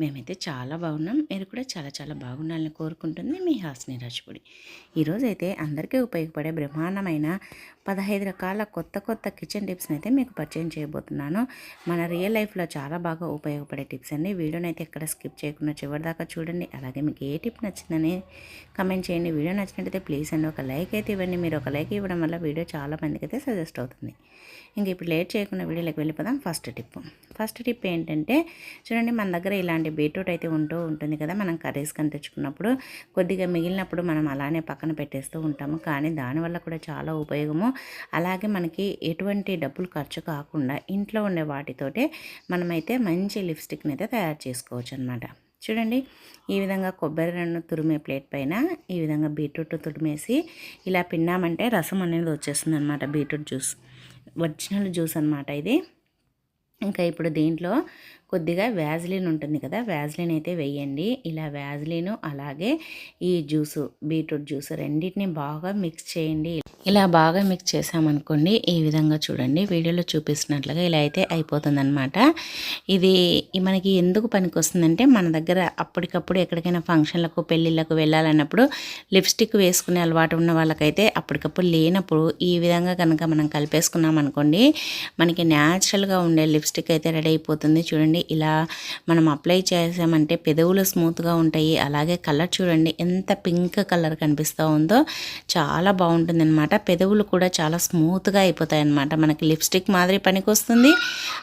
మేమైతే చాలా బాగున్నాం. మీరు కూడా చాలా చాలా బాగుండాలని కోరుకుంటుంది మీ హాస్ని రాజుపూడి. ఈరోజైతే అందరికీ ఉపయోగపడే బ్రహ్మాండమైన పదహైదు రకాల కొత్త కొత్త కిచెన్ టిప్స్ని అయితే మీకు పరిచయం చేయబోతున్నాను. మన రియల్ లైఫ్లో చాలా బాగా ఉపయోగపడే టిప్స్ అండి. వీడియోని అయితే ఎక్కడ స్కిప్ చేయకుండా చివరిదాకా చూడండి. అలాగే మీకు ఏ టిప్ నచ్చిందని కమెంట్ చేయండి. వీడియో నచ్చినట్టయితే ప్లీజ్ అండి. ఒక లైక్ అయితే ఇవ్వండి. మీరు ఒక లైక్ ఇవ్వడం వల్ల వీడియో చాలా మందికి అయితే సజెస్ట్ అవుతుంది. ఇంక ఇప్పుడు లేట్ చేయకుండా వీడియోలోకి వెళ్ళిపోదాం. ఫస్ట్ టిప్ ఫస్ట్ టిప్ ఏంటంటే చూడండి మన దగ్గర ఇలాంటి బీట్రూట్ అయితే ఉంటూ ఉంటుంది కదా మనం కర్రీస్ కానీ తెచ్చుకున్నప్పుడు. కొద్దిగా మిగిలినప్పుడు మనం అలానే పక్కన పెట్టేస్తూ ఉంటాము. కానీ దానివల్ల కూడా చాలా ఉపయోగము. అలాగే మనకి ఎటువంటి డబ్బులు ఖర్చు కాకుండా ఇంట్లో ఉండే వాటితోటే మనమైతే మంచి లిప్స్టిక్ని అయితే తయారు చేసుకోవచ్చు అనమాట చూడండి ఈ విధంగా కొబ్బరి రెండు తురిమే ప్లేట్ పైన ఈ విధంగా బీట్రూట్ తురిమేసి ఇలా పిన్నామంటే రసం అనేది వచ్చేస్తుంది అనమాట బీట్రూట్ జ్యూస్. ఒరిజినల్ జ్యూస్ అనమాట ఇది. ఇంకా ఇప్పుడు దీంట్లో కొద్దిగా వ్యాజ్లిన్ ఉంటుంది కదా వ్యాజ్లిన్ అయితే వేయండి. ఇలా వ్యాజ్లిన్ అలాగే ఈ జ్యూసు బీట్రూట్ జ్యూస్ రెండింటిని బాగా మిక్స్ చేయండి. ఇలా బాగా మిక్స్ చేసామనుకోండి ఈ విధంగా చూడండి. వీడియోలో చూపిస్తున్నట్లుగా ఇలా అయితే అయిపోతుందన్నమాట. ఇది మనకి ఎందుకు పనికి వస్తుందంటే మన దగ్గర అప్పటికప్పుడు ఎక్కడికైనా ఫంక్షన్లకు పెళ్ళిళ్ళకు వెళ్ళాలన్నప్పుడు లిప్స్టిక్ వేసుకునే అలవాటు ఉన్న వాళ్ళకైతే అప్పటికప్పుడు లేనప్పుడు ఈ విధంగా కనుక మనం కలిపేసుకున్నాం అనుకోండి మనకి న్యాచురల్గా ఉండే లిప్స్టిక్ అయితే రెడీ అయిపోతుంది. చూడండి ఇలా మనం అప్లై చేసామంటే పెదవులు స్మూత్గా ఉంటాయి. అలాగే కలర్ చూడండి. ఎంత పింక్ కలర్ కనిపిస్తూ ఉందో చాలా బాగుంటుంది అనమాట పెదవులు కూడా చాలా స్మూత్గా అయిపోతాయి అనమాట మనకి లిప్స్టిక్ మాదిరి పనికి వస్తుంది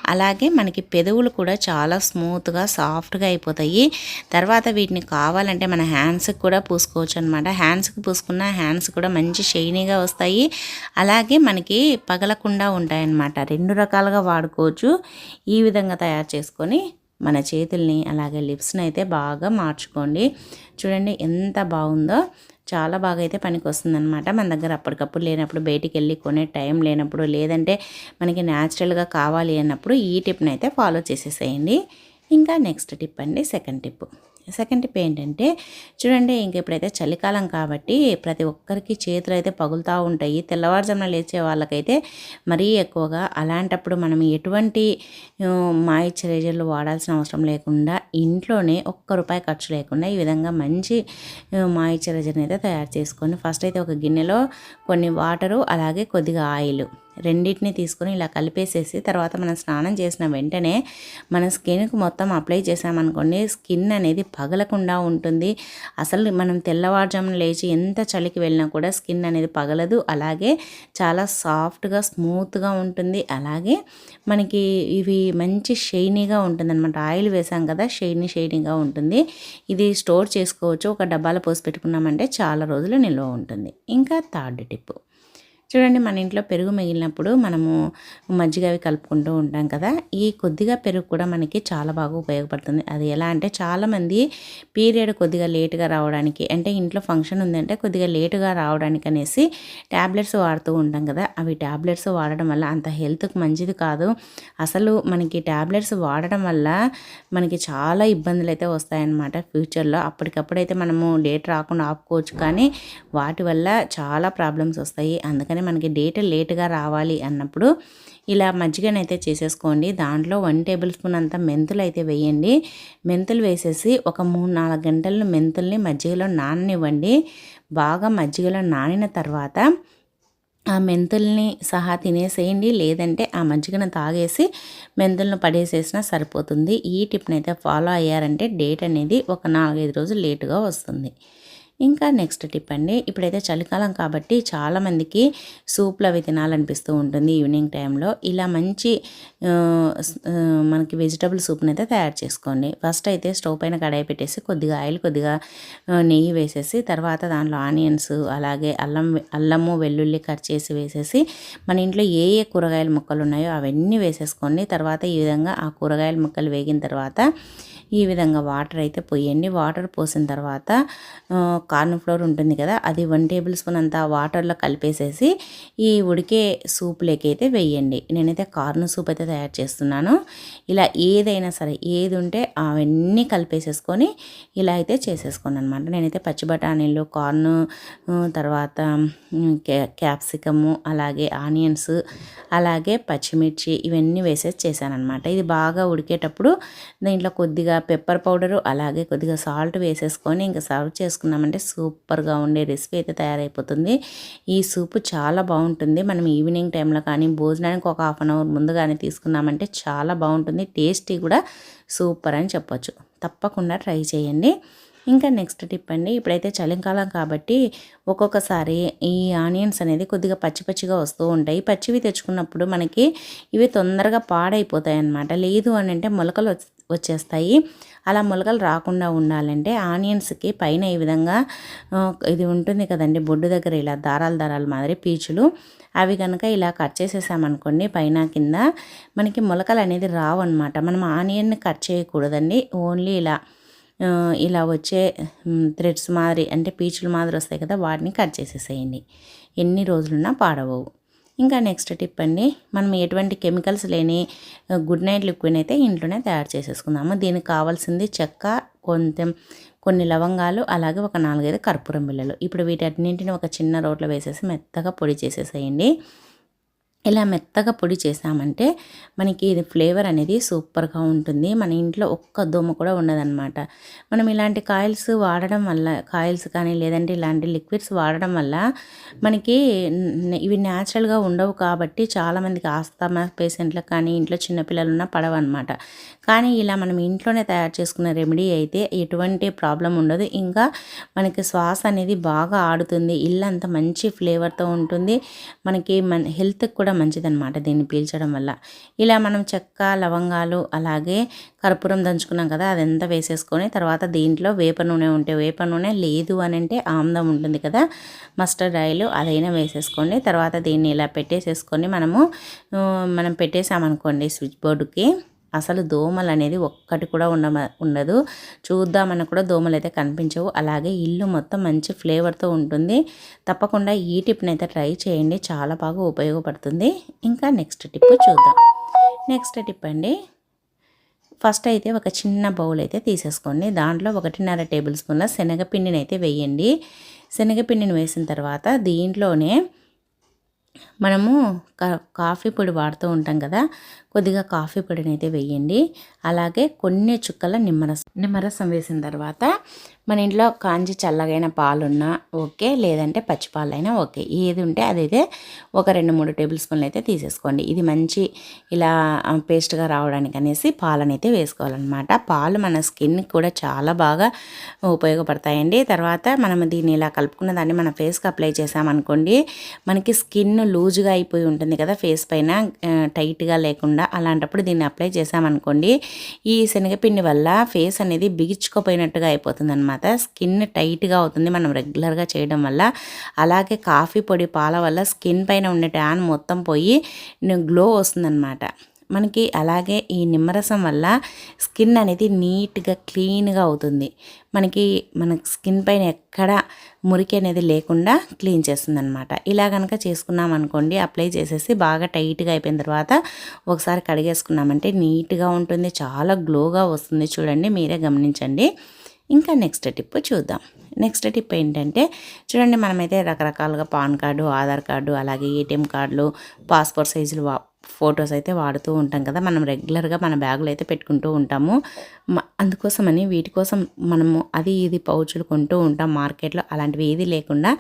అలాగే మనకి పెదవులు కూడా చాలా స్మూత్గా సాఫ్ట్గా అయిపోతాయి. తర్వాత వీటిని కావాలంటే మన హ్యాండ్స్కి కూడా పూసుకోవచ్చు అనమాట హ్యాండ్స్కి పూసుకున్న హ్యాండ్స్ కూడా మంచి షైనీగా వస్తాయి. అలాగే మనకి పగలకుండా ఉంటాయి అన్నమాట రెండు రకాలుగా వాడుకోవచ్చు. ఈ విధంగా తయారు చేసుకొని మన చేతుల్ని అలాగే లిప్స్ని అయితే బాగా మార్చుకోండి. చూడండి ఎంత బాగుందో. చాలా బాగా అయితే పనికి వస్తుందన్నమాట మన దగ్గర అప్పటికప్పుడు లేనప్పుడు బయటికి వెళ్ళి కొనే టైం లేనప్పుడు లేదంటే మనకి న్యాచురల్గా కావాలి అన్నప్పుడు ఈ టిప్ని అయితే ఫాలో చేసేసేయండి. ఇంకా నెక్స్ట్ టిప్ అండి సెకండ్ టిప్. సెకండ్ టిప్ ఏంటంటే చూడండి ఇంక ఇప్పుడైతే చలికాలం కాబట్టి ప్రతి ఒక్కరికి చేతులు అయితే పగులుతూ ఉంటాయి. తెల్లవారుజామున లేచే వాళ్ళకైతే మరీ ఎక్కువగా అలాంటప్పుడు మనం ఎటువంటి మాయిశ్చరైజర్లు వాడాల్సిన అవసరం లేకుండా ఇంట్లోనే ఒక్క రూపాయి ఖర్చు లేకుండా ఈ విధంగా మంచి మాయిశ్చరైజర్ని అయితే తయారు చేసుకొని ఫస్ట్ అయితే ఒక గిన్నెలో కొన్ని వాటరు అలాగే కొద్దిగా ఆయిల్. రెండింటిని తీసుకొని ఇలా కలిపేసేసి తర్వాత మనం స్నానం చేసిన వెంటనే మన స్కిన్కి మొత్తం అప్లై చేసామనుకోండి స్కిన్ అనేది పగలకుండా ఉంటుంది. అసలు మనం తెల్లవారుజామున లేచి ఎంత చలికి వెళ్ళినా కూడా స్కిన్ అనేది పగలదు. అలాగే చాలా సాఫ్ట్గా స్మూత్గా ఉంటుంది. అలాగే మనకి ఇవి మంచి షైనీగా ఉంటుంది అనమాట ఆయిల్ వేసాం కదా షైనీ షైనీగా ఉంటుంది. ఇది స్టోర్ చేసుకోవచ్చు. ఒక డబ్బాలో పోసి పెట్టుకున్నామంటే చాలా రోజులు నిల్వ ఉంటుంది. ఇంకా థర్డ్ టిప్. చూడండి మన ఇంట్లో పెరుగు మిగిలినప్పుడు మనము మజ్జిగ అవి కలుపుకుంటూ ఉంటాం కదా. ఈ కొద్దిగా పెరుగు కూడా మనకి చాలా బాగా ఉపయోగపడుతుంది. అది ఎలా అంటే చాలామంది పీరియడ్ కొద్దిగా లేటుగా రావడానికి అంటే ఇంట్లో ఫంక్షన్ ఉందంటే కొద్దిగా లేటుగా రావడానికి అనేసి ట్యాబ్లెట్స్ వాడుతూ ఉంటాం కదా. అవి ట్యాబ్లెట్స్ వాడడం వల్ల అంత హెల్త్కి మంచిది కాదు. అసలు మనకి ట్యాబ్లెట్స్ వాడడం వల్ల మనకి చాలా ఇబ్బందులు అయితే వస్తాయన్నమాట ఫ్యూచర్లో. అప్పటికప్పుడైతే మనము డేట్ రాకుండా ఆపుకోవచ్చు కానీ వాటి వల్ల చాలా ప్రాబ్లమ్స్ వస్తాయి. అందుకని మనకి డేట్ లేట్గా రావాలి అన్నప్పుడు ఇలా మజ్జిగనైతే చేసేసుకోండి. దాంట్లో వన్ టేబుల్ స్పూన్ అంత మెంతులు అయితే వేయండి. మెంతులు వేసేసి ఒక మూడు నాలుగు గంటలు మెంతుల్ని మజ్జిగలో నాననివ్వండి. బాగా మజ్జిగలో నానిన తర్వాత ఆ మెంతుల్ని సహా తినేసేయండి. లేదంటే ఆ మజ్జిగను తాగేసి మెంతులను పడేసేసినా సరిపోతుంది. ఈ టిప్ని అయితే ఫాలో అయ్యారంటే డేట్ అనేది ఒక నాలుగైదు రోజులు లేటుగా వస్తుంది. ఇంకా నెక్స్ట్ టిప్ అండి. ఇప్పుడైతే చలికాలం కాబట్టి చాలామందికి సూప్లు అవి తినాలనిపిస్తూ ఉంటుంది ఈవినింగ్ టైంలో. ఇలా మంచి మనకి వెజిటబుల్ సూప్ని అయితే తయారు చేసుకోండి. ఫస్ట్ అయితే స్టవ్ పైన కడాయి పెట్టేసి కొద్దిగా ఆయిల్ కొద్దిగా నెయ్యి వేసేసి తర్వాత దాంట్లో ఆనియన్స్ అలాగే అల్లం అల్లము వెల్లుల్లి కట్ చేసి వేసేసి మన ఇంట్లో ఏ ఏ కూరగాయల ముక్కలు ఉన్నాయో అవన్నీ వేసేసుకోండి. తర్వాత ఈ విధంగా ఆ కూరగాయల ముక్కలు వేగిన తర్వాత ఈ విధంగా వాటర్ అయితే పోయండి. వాటర్ పోసిన తర్వాత కార్న్ ఫ్లోర్ ఉంటుంది కదా అది వన్ టేబుల్ స్పూన్ అంతా వాటర్లో కలిపేసేసి ఈ ఉడికే సూప్లోకి అయితే వేయండి. నేనైతే కార్న్ సూప్ అయితే తయారు చేస్తున్నాను. ఇలా ఏదైనా సరే ఏది ఉంటే అవన్నీ కలిపేసేసుకొని ఇలా అయితే చేసేసుకోండి అనమాట నేనైతే పచ్చి బఠానీలు కార్న్ తర్వాత క్యాప్సికము అలాగే ఆనియన్స్ అలాగే పచ్చిమిర్చి ఇవన్నీ వేసేసి చేశానమాట ఇది బాగా ఉడికేటప్పుడు దీంట్లో కొద్దిగా పెప్పర్ పౌడరు అలాగే కొద్దిగా సాల్ట్ వేసేసుకొని ఇంకా సర్వ్ చేసుకున్నామంటే అంటే సూపర్గా ఉండే రెసిపీ అయితే తయారైపోతుంది. ఈ సూప్ చాలా బాగుంటుంది. మనం ఈవినింగ్ టైంలో కానీ భోజనానికి ఒక హాఫ్ అన్ అవర్ ముందుగానే తీసుకున్నామంటే చాలా బాగుంటుంది. టేస్టీ కూడా సూపర్ అని చెప్పొచ్చు. తప్పకుండా ట్రై చేయండి. ఇంకా నెక్స్ట్ టిప్ అండి. ఇప్పుడైతే చలికాలం కాబట్టి ఒక్కొక్కసారి ఈ ఆనియన్స్ అనేది కొద్దిగా పచ్చి పచ్చిగా వస్తూ ఉంటాయి. పచ్చివి తెచ్చుకున్నప్పుడు మనకి ఇవి తొందరగా పాడైపోతాయి అన్నమాట లేదు అని అంటే మొలకలు వచ్చేస్తాయి. అలా మొలకలు రాకుండా ఉండాలంటే ఆనియన్స్కి పైన ఈ విధంగా ఇది ఉంటుంది కదండి బొడ్డు దగ్గర ఇలా దారాలు దారాలు మాదిరి పీచులు. అవి కనుక ఇలా కట్ చేసేసామనుకోండి పైన కింద మనకి మొలకలు అనేది రావు అనమాట మనం ఆనియన్ని కట్ చేయకూడదండి. ఓన్లీ ఇలా ఇలా వచ్చే థ్రెడ్స్ మాదిరి అంటే పీచులు మాదిరి వస్తాయి కదా వాటిని కట్ చేసేసేయండి. ఎన్ని రోజులున్నా పాడవవు. ఇంకా నెక్స్ట్ టిప్ అండి మనం ఎటువంటి కెమికల్స్ లేని గుడ్ నైట్ లిక్విడ్ అయితే ఇంట్లోనే తయారు చేసేసుకుందాము. దీనికి కావాల్సింది చెక్క కొంచెం కొన్ని లవంగాలు అలాగే ఒక నాలుగైదు కర్పూరం బిళ్ళలు ఇప్పుడు వీటన్నింటిని ఒక చిన్న రోట్లో వేసేసి మెత్తగా పొడి చేసేసేయండి. ఇలా మెత్తగా పొడి చేసామంటే మనకి ఇది ఫ్లేవర్ అనేది సూపర్గా ఉంటుంది. మన ఇంట్లో ఒక్క దోమ కూడా ఉండదన్నమాట. మనం ఇలాంటి కాయిల్స్ వాడడం వల్ల కాయిల్స్ కానీ లేదంటే ఇలాంటి లిక్విడ్స్ వాడడం వల్ల మనకి ఇవి న్యాచురల్గా ఉండవు కాబట్టి చాలామందికి ఆస్తమా పేషెంట్లకు కానీ ఇంట్లో చిన్నపిల్లలు ఉన్న అనమాట కానీ ఇలా మనం ఇంట్లోనే తయారు చేసుకున్న రెమెడీ అయితే ఎటువంటి ప్రాబ్లం ఉండదు. ఇంకా మనకి శ్వాస అనేది బాగా ఆడుతుంది. ఇల్లంతా మంచి ఫ్లేవర్తో ఉంటుంది. మనకి మన హెల్త్కి కూడా మంచిదన్నమాట దీన్ని పీల్చడం వల్ల. ఇలా మనం చెక్క లవంగాలు అలాగే కర్పూరం దంచుకున్నాం కదా అదంతా వేసేసుకొని తర్వాత దీంట్లో వేప నూనె ఉంటే వేప నూనె లేదు అని అంటే ఆమ్దం ఉంటుంది కదా మస్టర్డ్ ఆయిల్ అదైనా వేసేసుకోండి. తర్వాత దీన్ని ఇలా పెట్టేసేసుకొని మనము మనం పెట్టేసామనుకోండి స్విచ్ బోర్డుకి. అసలు దోమలు అనేది ఒక్కటి కూడా ఉండ ఉండదు. చూద్దామని కూడా దోమలు అయితే కనిపించవు. అలాగే ఇల్లు మొత్తం మంచి ఫ్లేవర్తో ఉంటుంది. తప్పకుండా ఈ టిప్ని అయితే ట్రై చేయండి. చాలా బాగా ఉపయోగపడుతుంది. ఇంకా నెక్స్ట్ టిప్ చూద్దాం. నెక్స్ట్ టిప్ అండి. ఫస్ట్ అయితే ఒక చిన్న బౌల్ అయితే తీసేసుకోండి. దాంట్లో ఒకటిన్నర టేబుల్ స్పూన్ల శనగపిండిని అయితే వేయండి. శనగపిండిని వేసిన తర్వాత దీంట్లోనే మనము కాఫీ పొడి వాడుతూ ఉంటాం కదా కొద్దిగా కాఫీ పొడిని అయితే వేయండి. అలాగే కొన్ని చుక్కల నిమ్మరసం నిమ్మరసం వేసిన తర్వాత మన ఇంట్లో కాంచి చల్లగైన పాలున్నా ఓకే లేదంటే పచ్చి పాలైనా ఓకే. ఏది ఉంటే అదైతే ఒక రెండు మూడు టేబుల్ స్పూన్లు అయితే తీసేసుకోండి. ఇది మంచి ఇలా పేస్ట్గా రావడానికి అనేసి పాలను అయితే వేసుకోవాలన్నమాట. పాలు మన స్కిన్కి కూడా చాలా బాగా ఉపయోగపడతాయండి. తర్వాత మనం దీన్ని ఇలా కలుపుకున్న దాన్ని మన ఫేస్కి అప్లై చేసామనుకోండి మనకి స్కిన్ లూజ్గా అయిపోయి ఉంటుంది కదా ఫేస్ పైన టైట్గా లేకుండా అలాంటప్పుడు దీన్ని అప్లై చేసామనుకోండి ఈ శనగపిండి వల్ల ఫేస్ అనేది బిగించుకోపోయినట్టుగా అయిపోతుంది అనమాట స్కిన్ టైట్గా అవుతుంది. మనం రెగ్యులర్గా చేయడం వల్ల. అలాగే కాఫీ పొడి పాల వల్ల స్కిన్ పైన ఉండే ట్యాన్ మొత్తం పోయి గ్లో వస్తుందన్నమాట. మనకి అలాగే ఈ నిమ్మరసం వల్ల స్కిన్ అనేది నీట్గా క్లీన్గా అవుతుంది. మనకి మన స్కిన్ పైన ఎక్కడ మురికి అనేది లేకుండా క్లీన్ చేస్తుంది అనమాట ఇలా కనుక చేసుకున్నాం అనుకోండి అప్లై చేసేసి బాగా టైట్గా అయిపోయిన తర్వాత ఒకసారి కడిగేసుకున్నామంటే నీట్గా ఉంటుంది చాలా గ్లోగా వస్తుంది. చూడండి మీరే గమనించండి. ఇంకా నెక్స్ట్ టిప్ చూద్దాం. నెక్స్ట్ టిప్ ఏంటంటే చూడండి మనమైతే రకరకాలుగా పాన్ కార్డు ఆధార్ కార్డు అలాగే ఏటీఎం కార్డులు పాస్పోర్ట్ సైజులు ఫొటోస్ అయితే వాడుతూ ఉంటాం కదా. మనం రెగ్యులర్గా మన బ్యాగులు అయితే పెట్టుకుంటూ ఉంటాము. అందుకోసమని వీటి కోసం మనము అది ఇది పౌచులు కొంటూ ఉంటాం మార్కెట్లో. అలాంటివి ఏది లేకుండా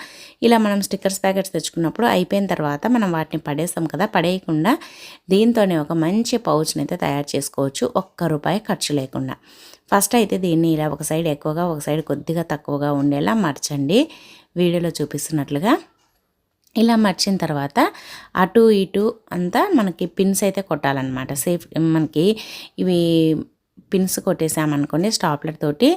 ఇలా మనం స్టిక్కర్స్ ప్యాకెట్స్ తెచ్చుకున్నప్పుడు అయిపోయిన తర్వాత మనం వాటిని పడేస్తాం కదా. పడేయకుండా దీంతోనే ఒక మంచి పౌచ్ని అయితే తయారు చేసుకోవచ్చు. ఒక్క రూపాయి ఖర్చు లేకుండా. ఫస్ట్ అయితే దీన్ని ఇలా ఒక సైడ్ ఎక్కువగా ఒక సైడ్ కొద్దిగా తక్కువగా ఉండేలా మర్చండి. వీడియోలో చూపిస్తున్నట్లుగా ఇలా మర్చిన తర్వాత అటు ఇటు అంతా మనకి పిన్స్ అయితే కొట్టాలన్నమాట. సేఫ్ మనకి ఇవి పిన్స్ కొట్టేసామనుకోండి స్టాప్లర్ తోటి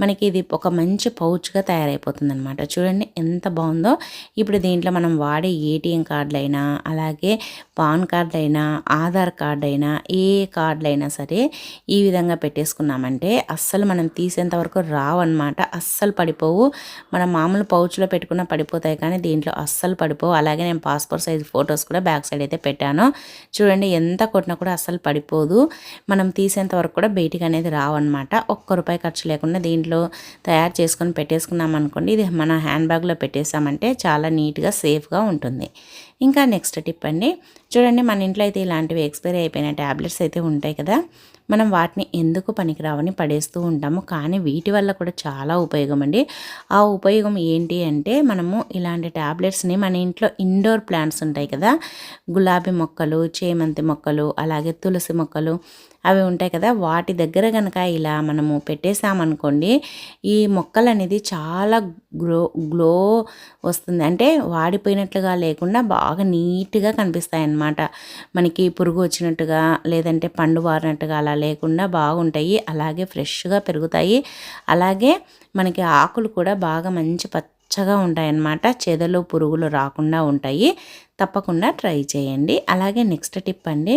మనకి ఇది ఒక మంచి పౌచ్గా తయారైపోతుంది అనమాట చూడండి ఎంత బాగుందో. ఇప్పుడు దీంట్లో మనం వాడే ఏటీఎం కార్డులైనా అలాగే పాన్ కార్డు అయినా ఆధార్ కార్డు అయినా ఏ కార్డులు అయినా సరే ఈ విధంగా పెట్టేసుకున్నామంటే అస్సలు మనం తీసేంత వరకు రావన్నమాట. అస్సలు పడిపోవు. మనం మామూలు పౌచ్లో పెట్టుకున్న పడిపోతాయి కానీ దీంట్లో అస్సలు పడిపోవు. అలాగే నేను పాస్పోర్ట్ సైజ్ ఫొటోస్ కూడా బ్యాక్ సైడ్ అయితే పెట్టాను. చూడండి ఎంత కొట్టినా కూడా అస్సలు పడిపోదు. మనం తీసేంత వరకు కూడా బయటికి అనేది రావన్నమాట. ఒక్క రూపాయి ఖర్చు లేకుండా దీంట్లో తయారు చేసుకొని పెట్టేసుకున్నాం అనుకోండి ఇది మన హ్యాండ్ బ్యాగ్లో పెట్టేసామంటే చాలా నీట్గా సేఫ్గా ఉంటుంది. ఇంకా నెక్స్ట్ టిప్ అండి. చూడండి మన ఇంట్లో అయితే ఇలాంటివి ఎక్స్పైరీ అయిపోయిన ట్యాబ్లెట్స్ అయితే ఉంటాయి కదా. మనం వాటిని ఎందుకు పనికిరావని పడేస్తూ ఉంటాము. కానీ వీటి వల్ల కూడా చాలా ఉపయోగం అండి. ఆ ఉపయోగం ఏంటి అంటే మనము ఇలాంటి ట్యాబ్లెట్స్ని మన ఇంట్లో ఇండోర్ ప్లాంట్స్ ఉంటాయి కదా. గులాబీ మొక్కలు చేమంతి మొక్కలు అలాగే తులసి మొక్కలు అవి ఉంటాయి కదా. వాటి దగ్గర కనుక ఇలా మనము పెట్టేసామనుకోండి ఈ మొక్కలు అనేది చాలా గ్లో గ్లో వస్తుంది. అంటే వాడిపోయినట్లుగా లేకుండా బాగా బాగా నీట్గా కనిపిస్తాయి అన్నమాట మనకి పురుగు వచ్చినట్టుగా లేదంటే పండు వారినట్టుగా అలా లేకుండా బాగుంటాయి. అలాగే ఫ్రెష్గా పెరుగుతాయి. అలాగే మనకి ఆకులు కూడా బాగా మంచి పచ్చగా ఉంటాయన్నమాట. చెదలు పురుగులు రాకుండా ఉంటాయి. తప్పకుండా ట్రై చేయండి. అలాగే నెక్స్ట్ టిప్ అండి.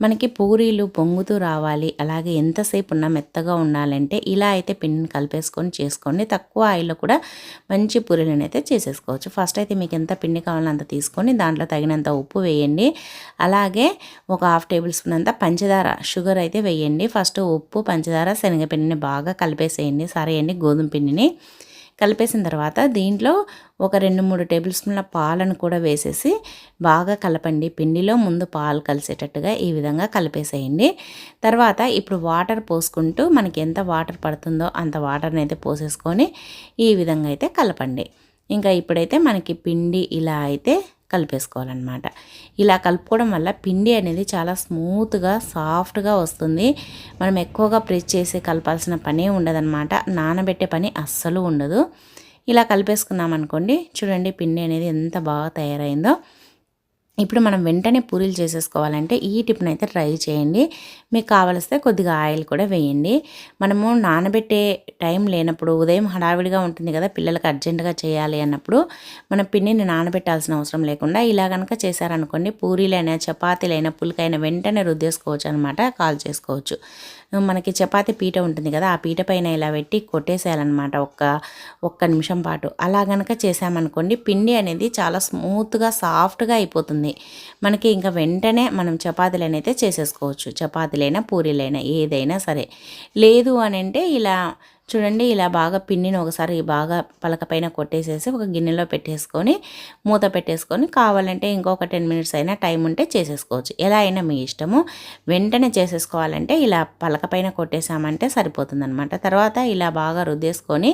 మనకి పూరీలు పొంగుతూ రావాలి. అలాగే ఎంతసేపు ఉన్నా మెత్తగా ఉండాలంటే ఇలా అయితే పిండిని కలిపేసుకొని చేసుకోండి తక్కువ ఆయిల్లో కూడా మంచి పూరీలను అయితే చేసేసుకోవచ్చు. ఫస్ట్ అయితే మీకు ఎంత పిండి కావాలో అంత తీసుకొని దాంట్లో తగినంత ఉప్పు వేయండి. అలాగే ఒక హాఫ్ టేబుల్ స్పూన్ అంత పంచదార షుగర్ అయితే వేయండి. ఫస్ట్ ఉప్పు పంచదార శనగపిండిని బాగా కలిపేసేయండి. సరేయండి గోధుమ పిండిని. కలిపేసిన తర్వాత దీంట్లో ఒక రెండు మూడు టేబుల్ స్పూన్ల పాలను కూడా వేసేసి బాగా కలపండి. పిండిలో ముందు పాలు కలిసేటట్టుగా ఈ విధంగా కలిపేసేయండి. తర్వాత ఇప్పుడు వాటర్ పోసుకుంటూ మనకి ఎంత వాటర్ పడుతుందో అంత వాటర్ని అయితే పోసేసుకొని ఈ విధంగా అయితే కలపండి. ఇంకా ఇప్పుడైతే మనకి పిండి ఇలా అయితే కలిపేసుకోవాలన్నమాట. ఇలా కలుపుకోవడం వల్ల పిండి అనేది చాలా స్మూత్గా సాఫ్ట్గా వస్తుంది. మనం ఎక్కువగా ప్రెస్ చేసి కలపాల్సిన పనే ఉండదన్నమాట. నానబెట్టే పని అస్సలు ఉండదు. ఇలా కలిపేసుకున్నాం అనుకోండి చూడండి పిండి అనేది ఎంత బాగా తయారైందో. ఇప్పుడు మనం వెంటనే పూరీలు చేసేసుకోవాలంటే ఈ టిప్ని అయితే ట్రై చేయండి. మీకు కావలిస్తే కొద్దిగా ఆయిల్ కూడా వేయండి. మనము నానబెట్టే టైం లేనప్పుడు ఉదయం హడావిడిగా ఉంటుంది కదా పిల్లలకి అర్జెంటుగా చేయాలి అన్నప్పుడు మన పిండిని నానబెట్టాల్సిన అవసరం లేకుండా ఇలా కనుక చేశారనుకోండి పూరీలైనా చపాతీలైనా పులికైనా వెంటనే రుద్దేసుకోవచ్చు అనమాట కాల్ చేసుకోవచ్చు. మనకి చపాతి పీట ఉంటుంది కదా ఆ పీట పైన ఇలా పెట్టి కొట్టేసేయాలన్నమాట ఒక్క ఒక్క నిమిషం పాటు. అలా గనక చేసామనుకోండి పిండి అనేది చాలా స్మూత్గా సాఫ్ట్గా అయిపోతుంది. మనకి ఇంకా వెంటనే మనం చపాతీలనైతే చేసేసుకోవచ్చు. చపాతీలైనా పూరీలైనా ఏదైనా సరే. లేదు అని అంటే ఇలా చూడండి ఇలా బాగా పిండిని ఒకసారి బాగా పలక పైన కొట్టేసేసి ఒక గిన్నెలో పెట్టేసుకొని మూత పెట్టేసుకొని కావాలంటే ఇంకొక టెన్ మినిట్స్ అయినా టైం ఉంటే చేసేసుకోవచ్చు. ఎలా అయినా మీ ఇష్టము. వెంటనే చేసేసుకోవాలంటే ఇలా పలక పైన కొట్టేసామంటే సరిపోతుందనమాట తర్వాత ఇలా బాగా రుద్దేసుకొని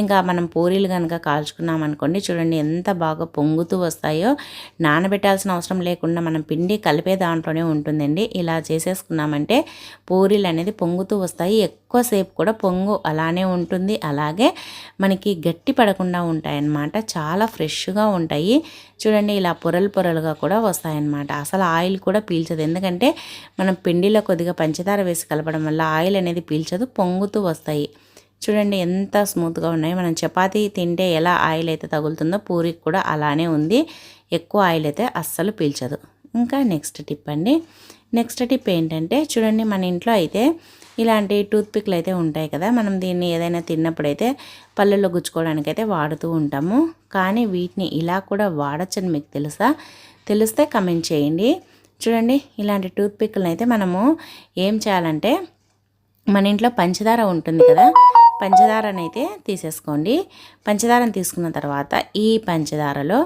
ఇంకా మనం పూరీలు కనుక కాల్చుకున్నాం అనుకోండి చూడండి ఎంత బాగా పొంగుతూ వస్తాయో. నానబెట్టాల్సిన అవసరం లేకుండా మనం పిండి కలిపే దాంట్లోనే ఉంటుందండి. ఇలా చేసేసుకున్నామంటే పూరీలు అనేది పొంగుతూ వస్తాయి. ఎక్కువసేపు కూడా పొంగు అలా అలానే ఉంటుంది. అలాగే మనకి గట్టి పడకుండా ఉంటాయన్నమాట. చాలా ఫ్రెష్గా ఉంటాయి. చూడండి ఇలా పొరలు పొరలుగా కూడా వస్తాయన్నమాట. అసలు ఆయిల్ కూడా పీల్చదు. ఎందుకంటే మనం పిండిలో కొద్దిగా పంచదార వేసి కలపడం వల్ల ఆయిల్ అనేది పీల్చదు పొంగుతూ వస్తాయి. చూడండి ఎంత స్మూత్గా ఉన్నాయి. మనం చపాతీ తింటే ఎలా ఆయిల్ అయితే తగులుతుందో పూరికి కూడా అలానే ఉంది. ఎక్కువ ఆయిల్ అయితే అస్సలు పీల్చదు. ఇంకా నెక్స్ట్ టిప్ అండి. నెక్స్ట్ టిప్ ఏంటంటే చూడండి మన ఇంట్లో అయితే ఇలాంటి టూత్పిక్లు అయితే ఉంటాయి కదా మనం దీన్ని ఏదైనా తిన్నప్పుడైతే పళ్ళల్లో గుచ్చుకోవడానికి అయితే వాడుతూ ఉంటాము. కానీ వీటిని ఇలా కూడా వాడచ్చని మీకు తెలుసా? తెలిస్తే కమెంట్ చేయండి. చూడండి ఇలాంటి టూత్పిక్లను అయితే మనము ఏం చేయాలంటే మన ఇంట్లో పంచదార ఉంటుంది కదా పంచదారని అయితే తీసేసుకోండి. పంచదారని తీసుకున్న తర్వాత ఈ పంచదారలో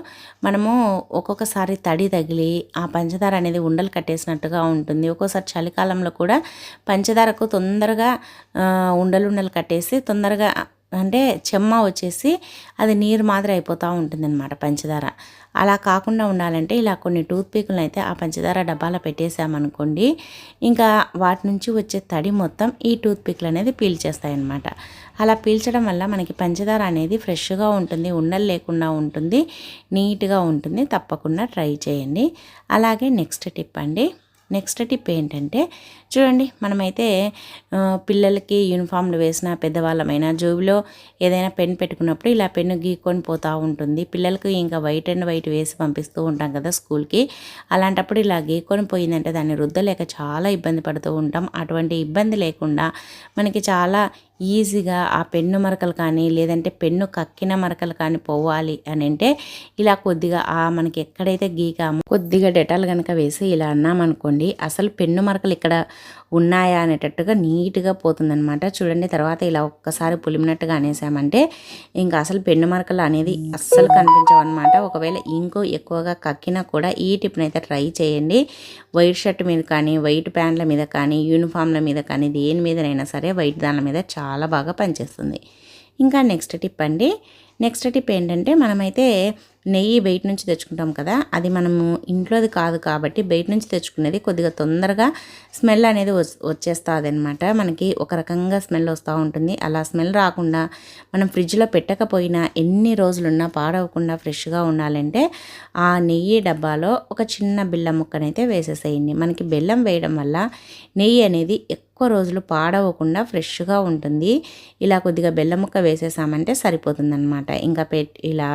మనము ఒక్కొక్కసారి తడి తగిలి ఆ పంచదార అనేది ఉండలు కట్టేసినట్టుగా ఉంటుంది. ఒక్కోసారి చలికాలంలో కూడా పంచదారకు తొందరగా ఉండలు ఉండలు కట్టేసి తొందరగా అంటే చెమ్మ వచ్చేసి అది నీరు మాదిరి అయిపోతూ ఉంటుందన్నమాట పంచదార. అలా కాకుండా ఉండాలంటే ఇలా కొన్ని టూత్పిక్లను అయితే ఆ పంచదార డబ్బాలో పెట్టేసామనుకోండి ఇంకా వాటి నుంచి వచ్చే తడి మొత్తం ఈ టూత్పిక్లు అనేది పీల్చేస్తాయన్నమాట. అలా పీల్చడం వల్ల మనకి పంచదార అనేది ఫ్రెష్గా ఉంటుంది ఉండలు లేకుండా ఉంటుంది నీట్గా ఉంటుంది. తప్పకుండా ట్రై చేయండి. అలాగే నెక్స్ట్ టిప్ అండి. నెక్స్ట్ టిప్ ఏంటంటే చూడండి మనమైతే పిల్లలకి యూనిఫామ్లు వేసిన పెద్దవాళ్ళమైనా జోబులో ఏదైనా పెన్ పెట్టుకున్నప్పుడు ఇలా పెన్ను గీక్కొని పోతూ ఉంటుంది. పిల్లలకు ఇంకా వైట్ అండ్ వైట్ వేసి పంపిస్తూ ఉంటాం కదా స్కూల్కి. అలాంటప్పుడు ఇలా గీక్కొని పోయిందంటే దాన్ని రుద్దలేక చాలా ఇబ్బంది పడుతూ ఉంటాం. అటువంటి ఇబ్బంది లేకుండా మనకి చాలా ఈజీగా ఆ పెన్ను మరకలు కానీ లేదంటే పెన్ను కక్కిన మరకలు కానీ పోవాలి అని అంటే ఇలా కొద్దిగా ఆ మనకి ఎక్కడైతే గీకామో కొద్దిగా డెటాల్ కనుక వేసి ఇలా అన్నామనుకోండి అసలు పెన్ను మరకలు ఇక్కడ ఉన్నాయా అనేటట్టుగా నీట్గా పోతుందనమాట చూడండి తర్వాత ఇలా ఒక్కసారి పులిమినట్టుగా అనేసామంటే ఇంకా అసలు పెన్ను మరకలు అనేది అస్సలు కనిపించవు అనమాట ఒకవేళ ఇంకో ఎక్కువగా కక్కినా కూడా ఈ టిప్ని అయితే ట్రై చేయండి. వైట్ షర్ట్ మీద కానీ వైట్ ప్యాంట్ల మీద కానీ యూనిఫామ్ల మీద కానీ దేని మీదనైనా సరే వైట్ దాని మీద చాలా బాగా పనిచేస్తుంది. ఇంకా నెక్స్ట్ టిప్ అండి. నెక్స్ట్ టిప్ ఏంటంటే మనమైతే నెయ్యి బయట నుంచి తెచ్చుకుంటాం కదా అది మనము ఇంట్లోది కాదు కాబట్టి బయట నుంచి తెచ్చుకునేది కొద్దిగా తొందరగా స్మెల్ అనేది వచ్చేస్తుంది అనమాట మనకి ఒక రకంగా స్మెల్ వస్తూ ఉంటుంది. అలా స్మెల్ రాకుండా మనం ఫ్రిడ్జ్లో పెట్టకపోయినా ఎన్ని రోజులున్నా పాడవకుండా ఫ్రెష్గా ఉండాలంటే ఆ నెయ్యి డబ్బాలో ఒక చిన్న బెల్లం ముక్కనైతే వేసేసేయండి. మనకి బెల్లం వేయడం వల్ల నెయ్యి అనేది ఎక్కువ రోజులు పాడవకుండా ఫ్రెష్గా ఉంటుంది. ఇలా కొద్దిగా బెల్లం ముక్క వేసేసామంటే సరిపోతుందన్నమాట. ఇంకా పెట్ ఇలా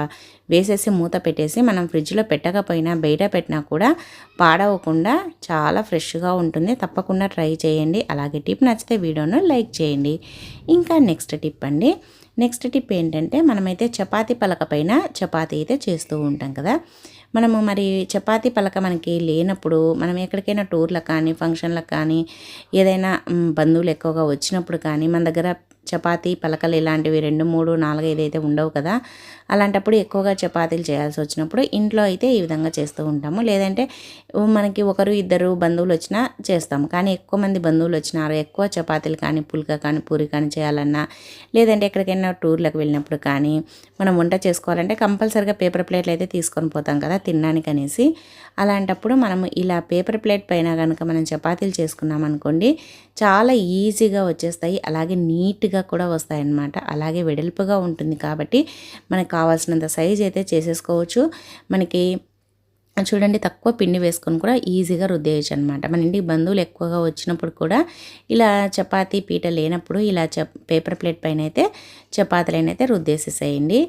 వేసేసి మూత పెట్టేసి మనం ఫ్రిడ్జ్లో పెట్టకపోయినా బయట పెట్టినా కూడా పాడవకుండా చాలా ఫ్రెష్గా ఉంటుంది. తప్పకుండా ట్రై చేయండి. అలాగే టిప్ నచ్చితే వీడియోను లైక్ చేయండి. ఇంకా నెక్స్ట్ టిప్ అండి. నెక్స్ట్ టిప్ ఏంటంటే మనమైతే చపాతీ పలక పైన చపాతీ అయితే చేస్తూ ఉంటాం కదా. మనము మరి చపాతీ పలక మనకి లేనప్పుడు మనం ఎక్కడికైనా టూర్లకు కానీ ఫంక్షన్లకు కానీ ఏదైనా బంధువులు ఎక్కువగా వచ్చినప్పుడు కానీ మన దగ్గర చపాతీ పలకలు ఇలాంటివి రెండు మూడు నాలుగు ఐదు అయితే ఉండవు కదా అలాంటప్పుడు ఎక్కువగా చపాతీలు చేయాల్సి వచ్చినప్పుడు ఇంట్లో అయితే ఈ విధంగా చేస్తూ ఉంటాము. లేదంటే మనకి ఒకరు ఇద్దరు బంధువులు వచ్చినా చేస్తాము. కానీ ఎక్కువ మంది బంధువులు వచ్చినారు ఎక్కువ చపాతీలు కానీ పుల్క కానీ పూరి కానీ చేయాలన్నా లేదంటే ఎక్కడికైనా టూర్లకు వెళ్ళినప్పుడు కానీ మనం వంట చేసుకోవాలంటే కంపల్సరిగా పేపర్ ప్లేట్లు అయితే తీసుకొని పోతాం కదా తినడానికి అనేసి. అలాంటప్పుడు మనం ఇలా పేపర్ ప్లేట్ పైన కనుక మనం చపాతీలు చేసుకున్నాం అనుకోండి చాలా ఈజీగా వచ్చేస్తాయి. అలాగే నీట్గా కూడా వస్తాయన్నమాట. అలాగే వెడల్పుగా ఉంటుంది కాబట్టి మనకు కావాల్సినంత సైజ్ అయితే చేసేసుకోవచ్చు. మనకి చూడండి తక్కువ పిండి వేసుకొని కూడా ఈజీగా రుద్దేయచ్చు అనమాట మన ఇంటికి బంధువులు ఎక్కువగా వచ్చినప్పుడు కూడా ఇలా చపాతీ పీట లేనప్పుడు ఇలా చ పేపర్ ప్లేట్ పైన అయితే చపాతీలను అయితే రుద్దేసేసేయండి.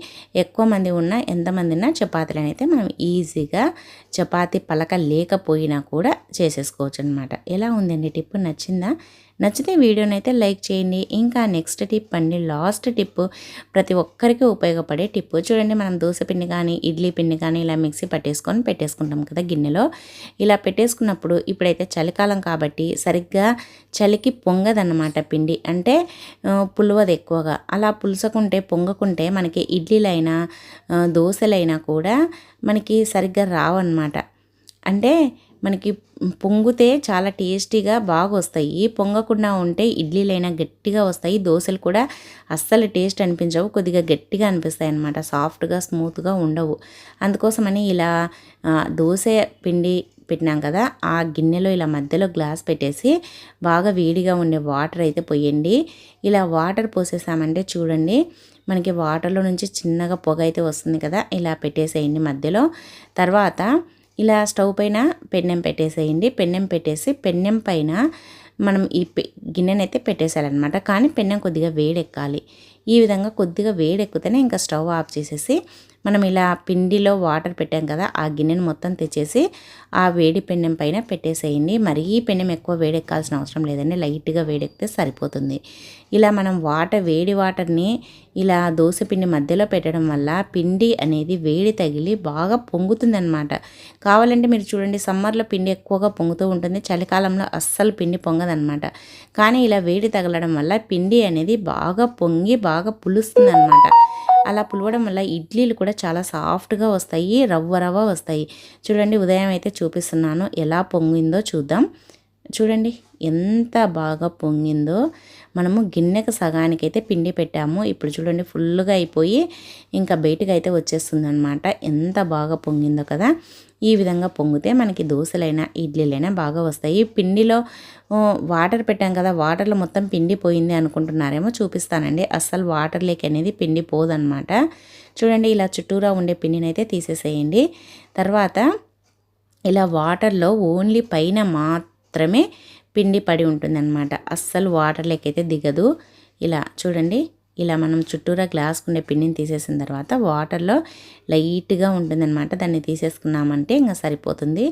ఎక్కువ మంది ఉన్నా ఎంతమంది ఉన్నా చపాతీలను అయితే మనం ఈజీగా చపాతీ పలక లేకపోయినా కూడా చేసేసుకోవచ్చు అనమాట ఎలా ఉందండి? టిప్పు నచ్చిందా? నచ్చితే వీడియోని అయితే లైక్ చేయండి. ఇంకా నెక్స్ట్ టిప్ అండి లాస్ట్ టిప్. ప్రతి ఒక్కరికి ఉపయోగపడే టిప్. చూడండి మనం దోశ పిండి కానీ ఇడ్లీ పిండి కానీ ఇలా మిక్సీ పట్టేసుకొని పెట్టేసుకుంటాం కదా గిన్నెలో. ఇలా పెట్టేసుకున్నప్పుడు ఇప్పుడైతే చలికాలం కాబట్టి సరిగ్గా చలికి పొంగదన్నమాట పిండి. అంటే పులవదు ఎక్కువగా. అలా పులుసకుంటే పొంగకుంటే మనకి ఇడ్లీలైనా దోశలైనా కూడా మనకి సరిగ్గా రావన్నమాట. అంటే మనకి పొంగితే చాలా టేస్టీగా బాగా వస్తాయి పొంగకుండా ఉంటే ఇడ్లీలైనా గట్టిగా వస్తాయి. దోశలు కూడా అస్సలు టేస్ట్ అనిపించవు. కొద్దిగా గట్టిగా అనిపిస్తాయి అనమాట సాఫ్ట్గా స్మూత్గా ఉండవు. అందుకోసమని ఇలా దోశ పిండి పెట్టినాం కదా ఆ గిన్నెలో ఇలా మధ్యలో గ్లాస్ పెట్టేసి బాగా వేడిగా ఉండే వాటర్ అయితే పోయండి. ఇలా వాటర్ పోసేసామంటే చూడండి మనకి వాటర్లో నుంచి చిన్నగా పొగ అయితే వస్తుంది కదా ఇలా పెట్టేసేయండి మధ్యలో. తర్వాత ఇలా స్టవ్ పైన పెన్నెం పెట్టేసేయండి. పెన్నెం పెట్టేసి పెన్నెం పైన మనం ఈ గిన్నెనైతే పెట్టేసేయాలన్నమాట. కానీ పెన్నెం కొద్దిగా వేడెక్కాలి. ఈ విధంగా కొద్దిగా వేడెక్కితేనే ఇంకా స్టవ్ ఆఫ్ చేసేసి మనం ఇలా పిండిలో వాటర్ పెట్టాం కదా ఆ గిన్నెను మొత్తం తెచ్చేసి ఆ వేడి పెన్నెం పైన పెట్టేసేయండి. మరీ పెన్నెం ఎక్కువ వేడెక్కాల్సిన అవసరం లేదండి. లైట్గా వేడెక్కితే సరిపోతుంది. ఇలా మనం వాటర్ వేడి వాటర్ని ఇలా దోశ పిండి మధ్యలో పెట్టడం వల్ల పిండి అనేది వేడి తగిలి బాగా పొంగుతుందన్నమాట. కావాలంటే మీరు చూడండి సమ్మర్లో పిండి ఎక్కువగా పొంగుతూ ఉంటుంది చలికాలంలో అస్సలు పిండి పొంగదన్నమాట. కానీ ఇలా వేడి తగలడం వల్ల పిండి అనేది బాగా పొంగి బాగా పులుస్తుంది అలా పులవడం వల్ల ఇడ్లీలు కూడా చాలా సాఫ్ట్గా వస్తాయి రవ్వ రవ్వ వస్తాయి. చూడండి ఉదయం అయితే చూపిస్తున్నాను ఎలా పొంగిందో చూద్దాం. చూడండి ఎంత బాగా పొంగిందో. మనము గిన్నెకు సగానికైతే పిండి పెట్టాము. ఇప్పుడు చూడండి ఫుల్గా అయిపోయి ఇంకా బయటకు అయితే వచ్చేస్తుంది అనమాట ఎంత బాగా పొంగిందో కదా. ఈ విధంగా పొంగితే మనకి దోశలైనా ఇడ్లీలైనా బాగా వస్తాయి. పిండిలో వాటర్ పెట్టాం కదా వాటర్లో మొత్తం పిండి పోయింది అనుకుంటున్నారేమో చూపిస్తానండి. అస్సలు వాటర్ లేక్ అనేది పిండి పోదనమాట చూడండి ఇలా చుట్టూరా ఉండే పిండిని అయితే తీసేసేయండి. తర్వాత ఇలా వాటర్లో ఓన్లీ పైన మాత్రమే పిండి పడి ఉంటుందన్నమాట. అస్సలు వాటర్ లెక్కైతే దిగదు. ఇలా చూడండి ఇలా మనం చుట్టూరా గ్లాస్కుండే పిండిని తీసేసిన తర్వాత వాటర్లో లైట్గా ఉంటుందన్నమాట. దాన్ని తీసేసుకున్నామంటే ఇంకా సరిపోతుంది.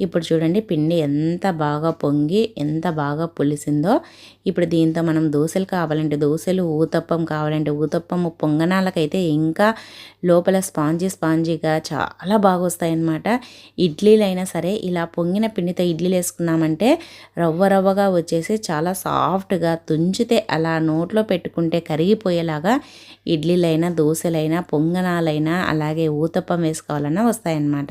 ఇప్పుడు చూడండి పిండి ఎంత బాగా పొంగి ఎంత బాగా పులిసిందో ఇప్పుడు దీంతో మనం దోశలు కావాలంటే దోశలు ఊతప్పం కావాలంటే ఊతప్పం పొంగనాలకైతే ఇంకా లోపల స్పాంజీ స్పాంజీగా చాలా బాగా వస్తాయన్నమాట ఇడ్లీలైనా సరే ఇలా పొంగిన పిండితో ఇడ్లీలు వేసుకున్నామంటే రవ్వ రవ్వగా వచ్చేసి చాలా సాఫ్ట్గా తుంచితే అలా నోట్లో పెట్టుకుంటే కరిగిపోయేలాగా ఇడ్లీలైనా దోశలైనా పొంగనాలైనా అలాగే ఊతప్పం వేసుకోవాలన్నా వస్తాయన్నమాట.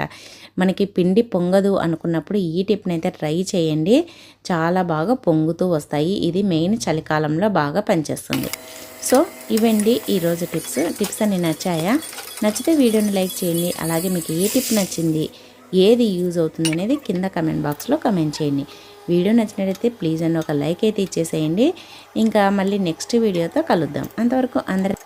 మనకి పిండి పొంగదు అనుకున్నప్పుడు ఈ టిప్ని అయితే ట్రై చేయండి. చాలా బాగా పొంగుతూ వస్తాయి. ఇది మెయిన్ చలికాలంలో బాగా పనిచేస్తుంది. సో ఇవండి ఈరోజు టిప్స్. టిప్స్ అన్ని నచ్చాయా? నచ్చితే వీడియోని లైక్ చేయండి. అలాగే మీకు ఏ టిప్ నచ్చింది? ఏది యూజ్ అవుతుంది అనేది కింద కమెంట్ బాక్స్లో కమెంట్ చేయండి. వీడియో నచ్చినట్లయితే ప్లీజ్ అండి ఒక లైక్ అయితే ఇచ్చేసేయండి. ఇంకా మళ్ళీ నెక్స్ట్ వీడియోతో కలుద్దాం. అంతవరకు అందరి